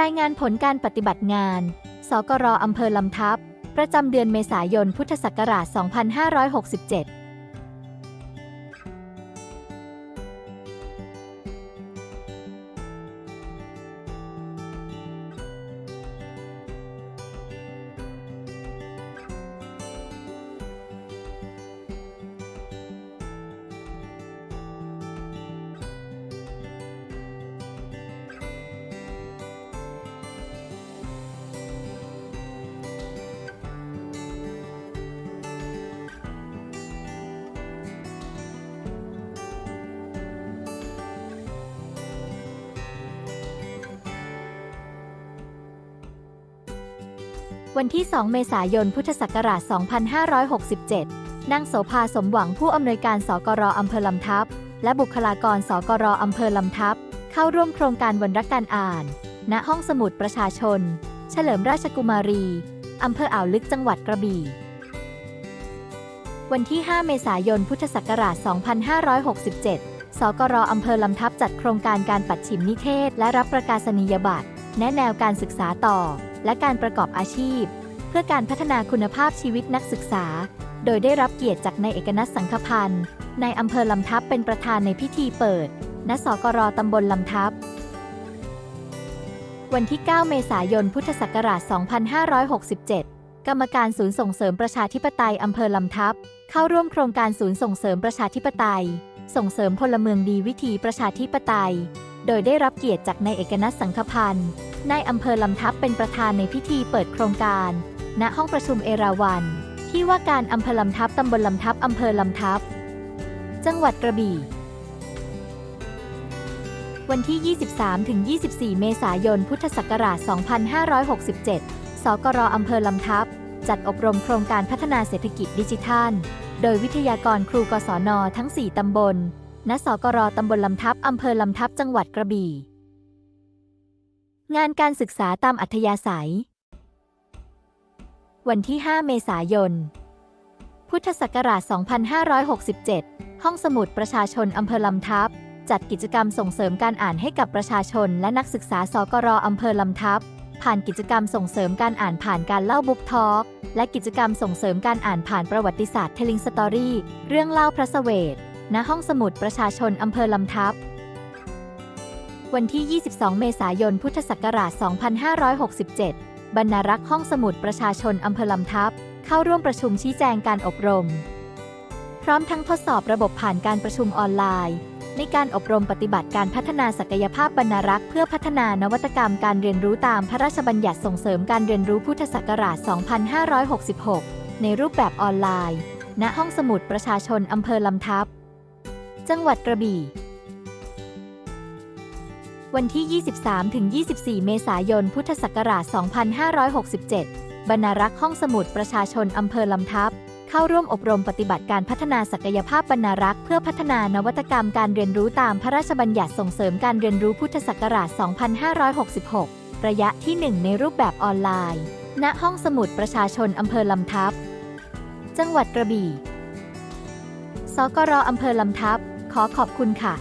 รายงานผลการปฏิบัติงาน สกรอำเภอลำทับ ประจำเดือนเมษายน พุทธศักราช 2567 วันที่ 2 เมษายน พุทธศักราช 2567 นางโสภาสมหวังผู้อำนวยการสกรอำเภอลำทับ และบุคลากรสกรอำเภอลำทับ เข้าร่วมโครงการวันรักการอ่าน ณ ห้องสมุดประชาชน เฉลิมราชกุมารี อำเภออ่าวลึกจังหวัดกระบี่ วันที่ 5 เมษายน พุทธศักราช 2567 สกรอำเภอลำทับจัดโครงการการปัดฉิมนิเทศ และรับประกาศนียบัตร แนะแนวการศึกษาต่อ และการประกอบอาชีพ เพื่อการพัฒนาคุณภาพชีวิตนักศึกษา โดยได้รับเกียรติจากนายเอกนัทสังคพันธ์ในายอำเภอลำทับเป็นประธานในพิธีเปิด ณ สกรตำบลลำทับ วันที่ 9 เมษายน พุทธศักราช 2567 กรรมการศูนย์ส่งเสริมประชาธิปไตยอำเภอลำทับ เข้าร่วมโครงการศูนย์ส่งเสริมประชาธิปไตย ส่งเสริมพลเมืองดีวิถีประชาธิปไตย โดยได้รับเกียรติจากนายเอกนัทสังคพันธ์ นายอำเภอลำทับเป็นประธานในพิธีเปิดโครงการ ณ ห้องประชุมเอราวัณที่ว่าการอำเภอลำทับตำบลลำทับอำเภอลำทับ จังหวัดกระบี่ วันที่ 23-24 เมษายน พุทธศักราช 2567 สกรอำเภอลำทับ จัดอบรมโครงการพัฒนาเศรษฐกิจดิจิทัล โดยวิทยากรครูกศนทั้ง 4 ตำบล ณ สกรตำบลลำทับอำเภอลำทับ จังหวัดกระบี่ งานการศึกษาตามอัธยาศัย วันที่ 5 เมษายน พุทธศักราช 2567 ห้องสมุดประชาชนอำเภอลำทับ จัดกิจกรรมส่งเสริมการอ่านให้กับประชาชนและนักศึกษาสกรอำเภอลำทับ ผ่านกิจกรรมส่งเสริมการอ่านผ่านการเล่าบุ๊กทอล์กและกิจกรรมส่งเสริมการอ่านผ่านประวัติศาสตร์เทลิงสตอรี่ เรื่องเล่าพระเสวทณห้องสมุดประชาชนอำเภอลำทับ วันที่ 22 เมษายน พุทธศักราช 2567 บรรณารักษ์ห้องสมุดประชาชนอำเภอลำทับ เข้าร่วมประชุมชี้แจงการอบรม พร้อมทั้งทดสอบระบบผ่านการประชุมออนไลน์ ในการอบรมปฏิบัติการพัฒนาศักยภาพบรรณารักษ์เพื่อพัฒนานวัตกรรมการเรียนรู้ตามพระราชบัญญัติส่งเสริมการเรียนรู้พุทธศักราช 2566 ในรูปแบบออนไลน์ ณ ห้องสมุดประชาชนอำเภอลำทับ จังหวัดกระบี่ วันที่ 23-24 เมษายน พุทธศักราช 2567 บรรณารักษ์ห้องสมุดประชาชนอำเภอลำทับ เข้าร่วมอบรมปฏิบัติการพัฒนาศักยภาพบรรณารักษ์เพื่อพัฒนานวัตกรรมการเรียนรู้ตามพระราชบัญญัติส่งเสริมการเรียนรู้พุทธศักราช 2566 ระยะที่ 1 ในรูปแบบออนไลน์ ณ ห้องสมุดประชาชนอำเภอลำทับ จังหวัดกระบี่ สกรอำเภอลำทับ ขอขอบคุณค่ะ